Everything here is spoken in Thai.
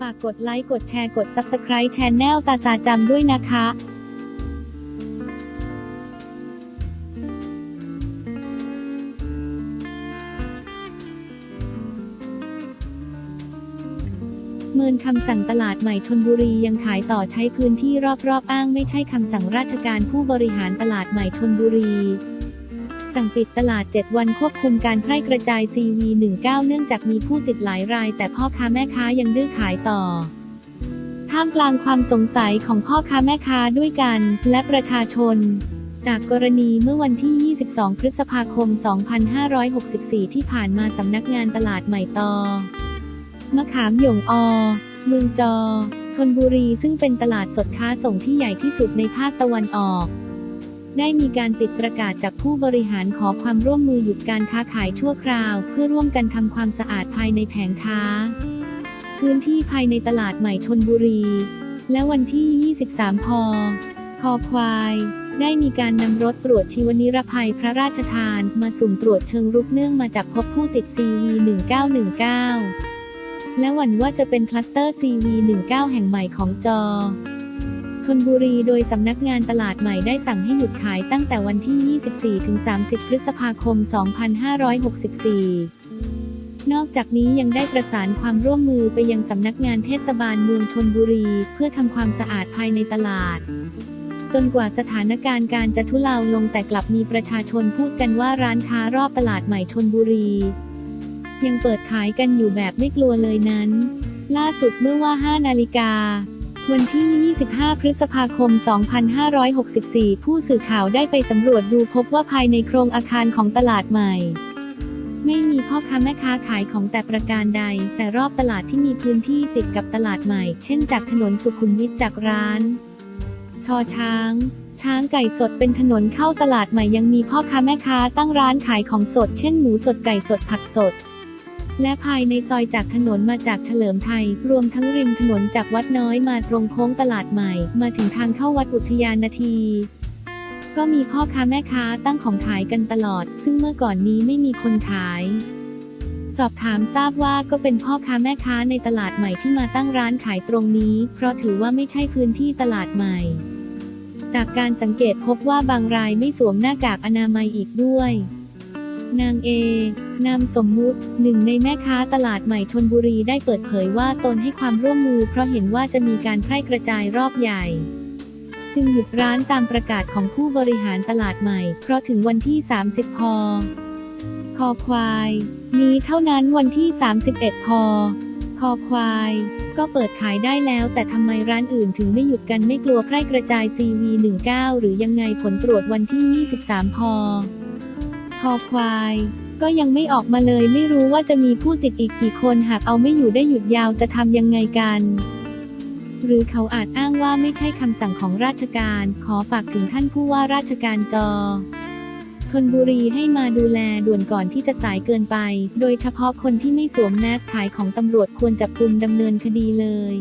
ฝากกดไลค์ กดแชร์ กด Subscribe ช anel ตาสาจำด้วยนะคะเมินคำสั่งตลาดใหม่ชนบุรียังขายต่อใช้พื้นที่รอบๆอ้างไม่ใช่คำสั่งราชการผู้บริหารตลาดใหม่ชนบุรี สั่งปิดตลาด 7 วันควบคุมการแพร่กระจาย CV19 เนื่องจากมีผู้ติดหลายราย แต่พ่อค้าแม่ค้ายังดื้อขายต่อ ท่ามกลางความสงสัยของพ่อค้าแม่ค้าด้วยกัน และประชาชน จากกรณีเมื่อวันที่ 22 พฤษภาคม 2564 ที่ผ่านมาสำนักงานตลาดใหม่ตอมะขามหยงอ เมืองจอชนบุรีซึ่งเป็นตลาดสดค้าส่งที่ใหญ่ที่สุดในภาคตะวันออก ได้มีการติดประกาศจากผู้บริหารขอความร่วมมือหยุดการค้าขายชั่วคราว เพื่อร่วมกันทำความสะอาดภายในแผงค้า พื้นที่ภายในตลาดใหม่ชนบุรี และวันที่ 23 พคอควายได้มีการนำรถตรวจชีวนิรภัยพระราชทาน มาสุ่มตรวจเชิงรุกเนื่องมาจากพบผู้ติด CV1919 และหวั่นว่าจะเป็นคลัสเตอร์ CV19 แห่งใหม่ของจอ ชนบุรีโดยสำนักงานตลาดใหม่ได้สั่งให้หยุดขายตั้งแต่วันที่ 24-30 พฤษภาคม 2564นอกจากนี้ยังได้ประสานความร่วมมือไปยังสำนักงานเทศบาลเมืองชนบุรี เพื่อทำความสะอาดภายในตลาด จนกว่าสถานการณ์การจะทุเลาลงแต่กลับมีประชาชนพูดกันว่าร้านค้ารอบตลาดใหม่ชนบุรี ยังเปิดขายกันอยู่แบบไม่กลัวเลยนั้น ล่าสุดเมื่อว่า 5 นาฬิกา วันที่ 25 พฤษภาคม 2564 ผู้สื่อข่าวได้ไปสำรวจดูพบว่าภายในโครงอาคารของตลาดใหม่ ไม่มีพ่อค้าแม่ค้าขายของแต่ประการใด แต่รอบตลาดที่มีพื้นที่ติดกับตลาดใหม่ เช่นจากถนนสุขุมวิทจากร้าน ชอช้าง ช้างไก่สดเป็นถนนเข้าตลาดใหม่ยังมีพ่อค้าแม่ค้าตั้งร้านขายของสด เช่นหมูสดไก่สดผักสด และภายในซอยจากถนนมาจากเฉลิมไทย รวมทั้งริมถนนจากวัดน้อยมาตรงโค้งตลาดใหม่ มาถึงทางเข้าวัดอุทยานนาที ก็มีพ่อค้าแม่ค้าตั้งของขายกันตลอด ซึ่งเมื่อก่อนนี้ไม่มีคนขาย สอบถามทราบว่าก็เป็นพ่อค้าแม่ค้าในตลาดใหม่ที่มาตั้งร้านขายตรงนี้ เพราะถือว่าไม่ใช่พื้นที่ตลาดใหม่จากการสังเกตพบว่าบางรายไม่สวมหน้ากากอนามัยอีกด้วย นางเอ นามสมมุติหนึ่งในแม่ค้าตลาดใหม่ชนบุรีได้เปิดเผยว่าตนให้ความร่วมมือเพราะเห็นว่าจะมีการแพร่กระจายรอบใหญ่ จึงหยุดร้านตามประกาศของผู้บริหารตลาดใหม่ เพราะถึงวันที่ 30พคอควาย นี้เท่านั้นวันที่ 31พคอควาย ก็เปิดขายได้แล้ว แต่ทำไมร้านอื่นถึงไม่หยุดกันไม่กลัวแพร่กระจาย CV19 หรือยังไงผลตรวจวันที่ 23พคอควาย ก็ยังไม่ออกมาเลยไม่รู้ว่าจะมีผู้ติดอีกกี่คนหากเอาไม่อยู่ได้หยุดยาวจะทำยังไงกัน หรือเขาอาจอ้างว่าไม่ใช่คำสั่งของราชการ ขอฝากถึงท่านผู้ว่าราชการจอชนบุรีให้มาดูแลด่วนก่อนที่จะสายเกินไป โดยเฉพาะคนที่ไม่สวมแมสขายของตำรวจควรจับกุมดำเนินคดีเลย